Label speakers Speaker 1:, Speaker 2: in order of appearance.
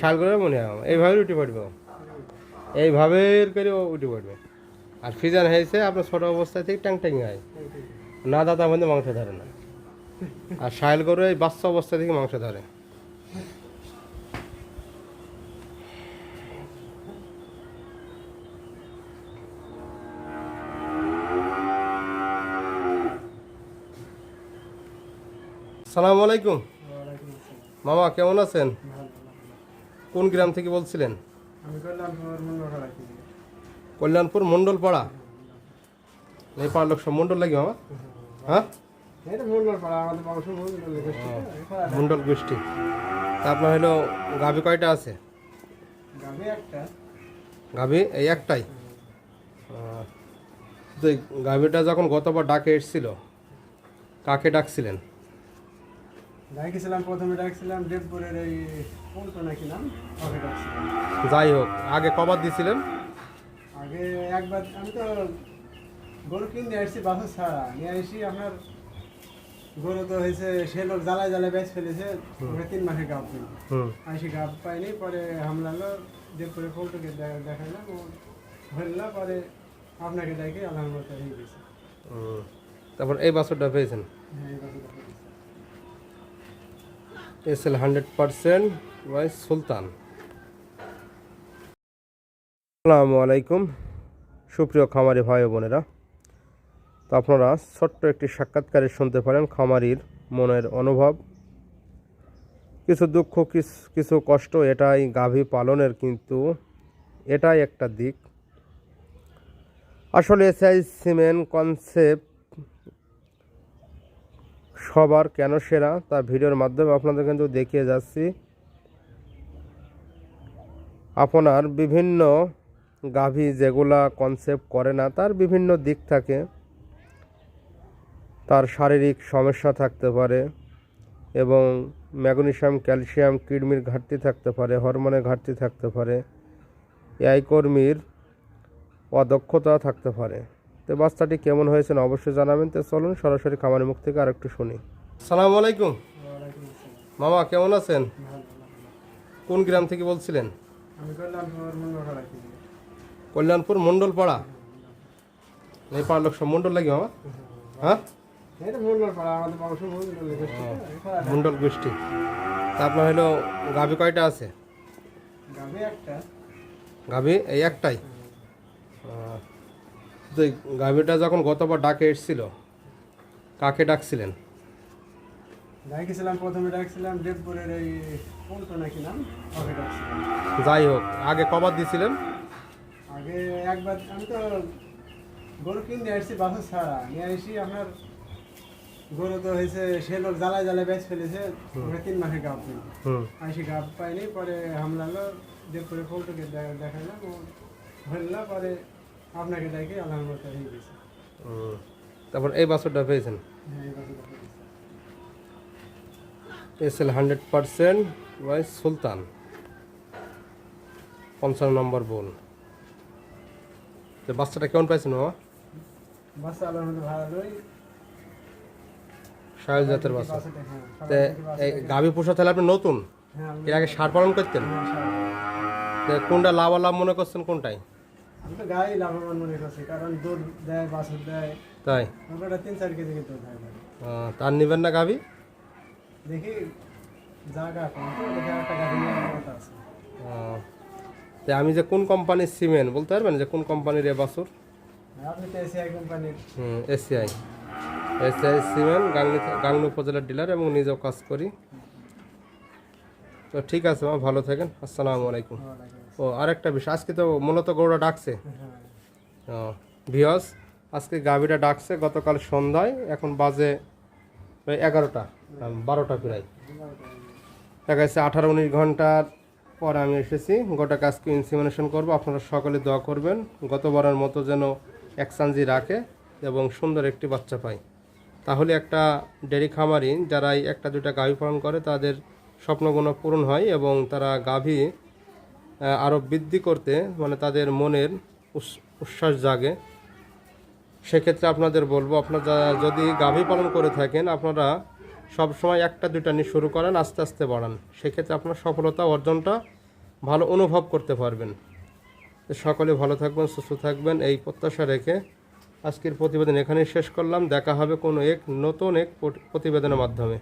Speaker 1: শাল করে মনে হয়। এইভাবে উঠে পড়বে। এইভাবে করে উঠে পড়বে আর ফিজান হয়েছে, আপনার ছোট অবস্থায় থেকে ট্যাং ট্যাং হয় না দাদা মধ্যে মাংস ধরে না আর শাইল গরু এই বাচ্চা অবস্থা থেকে মাংস ধরে সালাম আলাইকুম। মামা কেমন আছেন। কোন গ্রাম থেকে বলছিলেন? কল্যাণপুর মন্ডল পাড়া এই পাড়ার লোক সব মন্ডল লাগে মামা? হ্যাঁ?
Speaker 2: মন্ডল
Speaker 1: গোষ্ঠী। তা আপনার হলো গাভি কয়টা আছে?
Speaker 2: গাভি
Speaker 1: এই একটাই? গাভিটা যখন গতবার ডাকে এসেছিল কাকে ডাকছিলেন?
Speaker 2: ডাকিছিলাম প্রথমে ডাকছিলাম দেবপুরের এই কোনটা নাকি নাম? ওকে ডাকছিলাম।
Speaker 1: যাই হোক আগে কবার দিছিলেন?
Speaker 2: আগে একবার আমি তো গরু কিনতে আসছি বাসু ছাড়া। নিয়ে আসি আপনার গরু তো হয়েছে সে লোক জ্বালায় জ্বালায় বেচ ফেলেছে ওকে তিন মাসে গাব দিল। আসি গাব পাইনি পরে হামলালো দেবপুরে ফোলটোকে দেখালাম ও ধরলাম পরে আপনাকে দেখে আলহামদুলিল্লাহ হয়ে গেছে।
Speaker 1: তারপর এই বাছরটা পেয়েছেন?
Speaker 2: হ্যাঁ এই কথাটা বলেছে।
Speaker 1: S L hundred percent Y Sultan. আসসালামু আলাইকুম, সুপ্রিয় খামারি ভাই বোনেরা। তো আপনারা ছোট্ট একটি সাক্ষাৎকারে শুনতে পারেন খামারির মনের অনুভব। কিছু দুঃখ কিছু কষ্ট, এটাই গাভী পালনের কিন্তু এটাই একটা দিক। আসলে এসআই সিমেন্ট কনসেপ্ট সবার কেন সেরা, তা ভিডিওর মাধ্যমে আপনাদের কিন্তু দেখিয়ে যাচ্ছি। আপনার বিভিন্ন গাভী যেগুলা কনসেপ্ট করে না, তার বিভিন্ন দিক থাকে। তার শারীরিক সমস্যা থাকতে পারে এবং ম্যাগনেশিয়াম, ক্যালসিয়াম, কিডনির ঘাটতি থাকতে পারে, হরমোনের ঘাটতি থাকতে পারে এআই কর্মীর অদক্ষতা থাকতে পারে। তো বাচ্চাটি কেমন হয়েছে না অবশ্যই জানাবেন। তো চলুন সরাসরি খামারের মুখ থেকে আরেকটু শুনি। সালামু আলাইকুম।
Speaker 2: ওয়ালাইকুম
Speaker 1: মামা কেমন আছেন। কোন গ্রাম থেকে বলছিলেন? কল্যাণপুর মন্ডল পাড়া এই পাড়ার লোক সব মন্ডল লাগে মামা? হ্যাঁ?
Speaker 2: মন্ডল
Speaker 1: গোষ্ঠী। তা আপনার হলো গাভি কয়টা আছে?
Speaker 2: গাভী
Speaker 1: গাভি এই একটাই? তো এই যখন গতবার ডাকে এসেছিল কাকে ডাকছিলেন?
Speaker 2: ডাকিছিলাম প্রথমে ডাকছিলাম দেবপুরের এই কোনটা নাকি নাম? ওকে ডাকছিলাম।
Speaker 1: যাই হোক আগে কবার দিছিলেন?
Speaker 2: আগে একবার আমি তো গরু কিনতে আসছি বাসু ছাড়া। নিয়ে আসি আপনার গরু তো হয়েছে সে লোক জ্বালায় জ্বালায় বেচ ফেলেছে। ওকে তিন মাসে গাব দিল। আসি গাব পাইনি পরে হামলালো দেবপুরে ফোলটোকে দেখালাম ও ধরলাম পরে আপনাকে দেখে আলহামদুলিল্লাহ হয়ে গেছে।
Speaker 1: হুম। তারপর এই বাছরটা পেয়েছেন?
Speaker 2: হ্যাঁ এই কথাটা বলেছে।
Speaker 1: S L hundred percent Owais Sultan. পঞ্চান্ন নম্বর বোন। তো বাচ্চাটা কেমন পাইছেন বাবা?
Speaker 2: বাচ্চা ভালোই।
Speaker 1: সাহেব জাতের বাচ্চা।
Speaker 2: হ্যাঁ,
Speaker 1: তো এই গাভী পোষা তাহলে আপনি নতুন?
Speaker 2: হ্যাঁ,
Speaker 1: এর আগে সার পালন করতেন? কোনটা লাভ লাভ মনে করছেন কোনটাই?
Speaker 2: আমি তো লাভবান মনে করছি কারণ দুধ দেয় বাছুর দেয়।
Speaker 1: তাই?
Speaker 2: ওটা তিন চার কেজি কিন্তু
Speaker 1: তার নিবেন না গাভী?
Speaker 2: দেখি জায়গা কম তো একটা গাড়ি কথা আছে।
Speaker 1: আহ, আমি যে কোন কোম্পানির সিমেন্ট বলতে পারবেন যে কোন কোম্পানির এ বাছুর?
Speaker 2: আর আপনি তো এসিআই কোম্পানির।
Speaker 1: হুম ACI. ACI cement Gangni Gangni উপজেলার ডিলার এবং নিজেও কাজ করি। তো ঠিক আছে মা ভালো থাকেন। আসসালামু আলাইকুম। ও, আরেকটা বিষয়, আজকে তো মূলত গরুটা ডাকছে।
Speaker 2: হ্যাঁ
Speaker 1: ভিওস আজকে গাভীটা ডাকছে গতকাল সন্ধ্যায়, এখন বাজে প্রায় এগারোটা বারোটা প্রায়। দেখা যাচ্ছে আঠারো উনিশ ঘণ্টার পর আমি এসেছি। গোটা কাজকে ইনসিমিনেশন করব। আপনারা সকলে দোয়া করবেন, গতবারের মতো যেন একসাঞ্জি রাখে এবং সুন্দর একটি বাচ্চা পায়। তাহলে একটা ডেরি খামারি যারা একটা দুটা গাভী পালন করে, তাদের স্বপ্নগুলো পূরণ হয় এবং তারা গাভী আরও বৃদ্ধি করতে মানে তাদের মনের উচ্ছ্বাস জাগে। সেক্ষেত্রে আপনাদের বলব, আপনারা যদি গাভী পালন করে থাকেন, আপনারা সবসময় একটা, দুইটা নিয়ে শুরু করেন, আস্তে আস্তে বাড়ান। সেক্ষেত্রে আপনার সফলতা, অর্জনটা ভালো অনুভব করতে পারবেন। সকলে ভালো থাকবেন, সুস্থ থাকবেন, এই প্রত্যাশা রেখে আজকের প্রতিবেদন এখানেই শেষ করলাম। দেখা হবে কোনো এক নতুন এক প্রতিবেদনের মাধ্যমে।